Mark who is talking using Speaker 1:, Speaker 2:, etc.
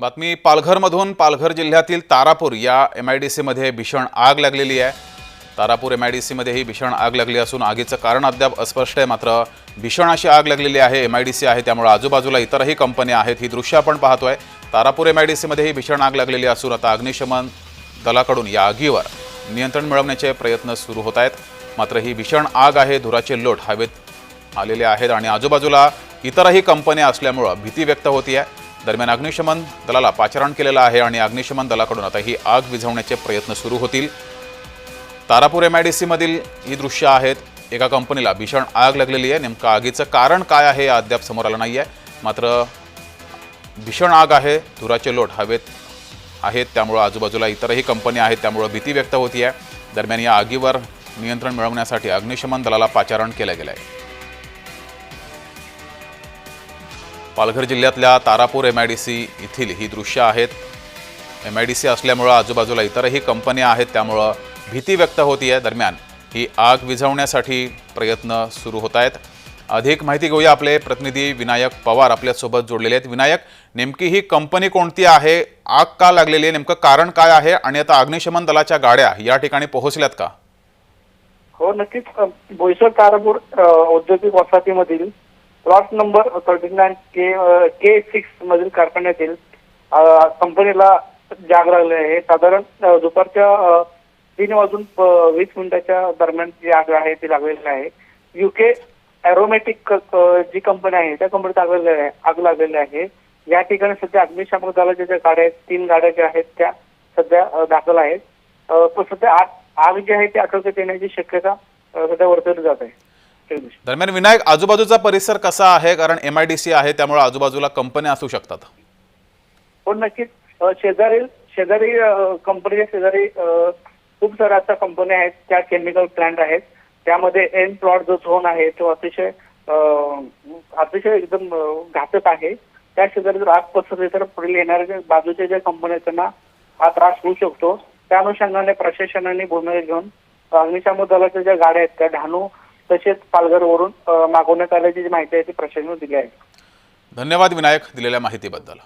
Speaker 1: बातमी पालघरमधून पालघर जिल्ह्यातील तारापूर या एम आय डी सीमध्ये भीषण आग लागलेली आहे. तारापूर एम आय डी सीमध्ये ही भीषण आग लागली असून आगीचं कारण अद्याप अस्पष्ट आहे मात्र भीषण अशी आग लागलेली आहे एम आय डी सी आहे त्यामुळे आजूबाजूला इतरही कंपन्या आहेत ही दृश्य आपण पाहतोय. तारापूर एम आय डी सीमध्ये ही भीषण आग लागलेली असून आता अग्निशमन दलाकडून या आगीवर नियंत्रण मिळवण्याचे प्रयत्न सुरू होत आहेत. मात्र ही भीषण आग आहे धुराचे लोट हवेत आलेले आहेत आणि आजूबाजूला इतरही कंपन्या असल्यामुळं भीती व्यक्त होती आहे दरम्यान अग्निशमन दलाला पाचारण केलेलं आहे आणि अग्निशमन दलाकडून आता ही आग विझवण्याचे प्रयत्न सुरू होतील. तारापूर एम आय डी सीमधील ही दृश्य आहेत. एका कंपनीला भीषण आग लागलेली आहे. नेमकं आगीचं कारण काय आहे हे अद्याप समोर आलं नाही आहे मात्र भीषण आग आहे. धुराचे लोट हवेत आहेत. त्यामुळं आजूबाजूला इतरही कंपन्या आहेत. त्यामुळं भीती व्यक्त होती आहे दरम्यान या आगीवर नियंत्रण मिळवण्यासाठी अग्निशमन दलाला पाचारण केलं गेलं आहे पालघर जिल्ह्यातल्या Tarapur M I D C येथील ही दृश्य आहेत. एम आय डी सी असल्यामुळं आजूबाजूला इतरही कंपन्या आहेत त्यामुळं भीती व्यक्त होती आहे दरम्यान ही आग विझवण्यासाठी प्रयत्न सुरू होत आहेत अधिक माहिती घेऊया आपले प्रतिनिधी विनायक पवार आपल्यासोबत जोडलेले आहेत. विनायक नेमकी ही कंपनी कोणती आहे? आग का लागलेली आहे? नेमकं कारण काय आहे? आणि आता अग्निशमन दलाच्या गाड्या या ठिकाणी पोहोचल्यात का?
Speaker 2: हो नक्कीच. बोईसर तारापूर औद्योगिक वसाहतीमधील plot number thirty nine K K six मधील कारखान्यातील कंपनीला जाग लागले आहे. साधारण दुपारच्या तीन वाजून वीस मिनिटाच्या दरम्यान जी आग आहे ती लागलेली आहे. युके एरोमॅटिक जी कंपनी आहे त्या कंपनीत आग लागलेली आहे आग लागलेली आहे. या ठिकाणी सध्या अग्निशामक दलाच्या ज्या गाड्या आहेत तीन गाड्या ज्या आहेत त्या सध्या दाखल आहेत. पण सध्या आग जी आहे ती आटोक्यात येण्याची शक्यता सध्या वर्तवली जात आहे.
Speaker 1: दरम्यान विनायक आजूबाजूचा परिसर कसा आहे? कारण एम आय डी सी आहे त्यामुळे आजूबाजूला कंपन्या असू शकतात.
Speaker 2: पण नक्कीच. शेजारी शेजारी कंपनीच्या शेजारी खूप साऱ्या अशा कंपन्या आहेत त्या केमिकल प्लांट आहेत. त्यामध्ये एन प्लॉट जो झोन आहे तो अतिशय अतिशय एकदम घातक आहे. त्या शेजारी जर आग पसरली तर पुढील येणाऱ्या बाजूच्या ज्या कंपन्या त्यांना हा त्रास होऊ शकतो. त्या अनुषंगाने प्रशासनाने भूमिका घेऊन अग्निशामक दलाच्या ज्या गाड्या आहेत त्या डहाणू तसेच पालघरवरून मागवण्यात आल्याची जी माहिती आहे ती प्रशासनाने दिली आहे.
Speaker 1: धन्यवाद विनायक दिलेल्या माहितीबद्दल.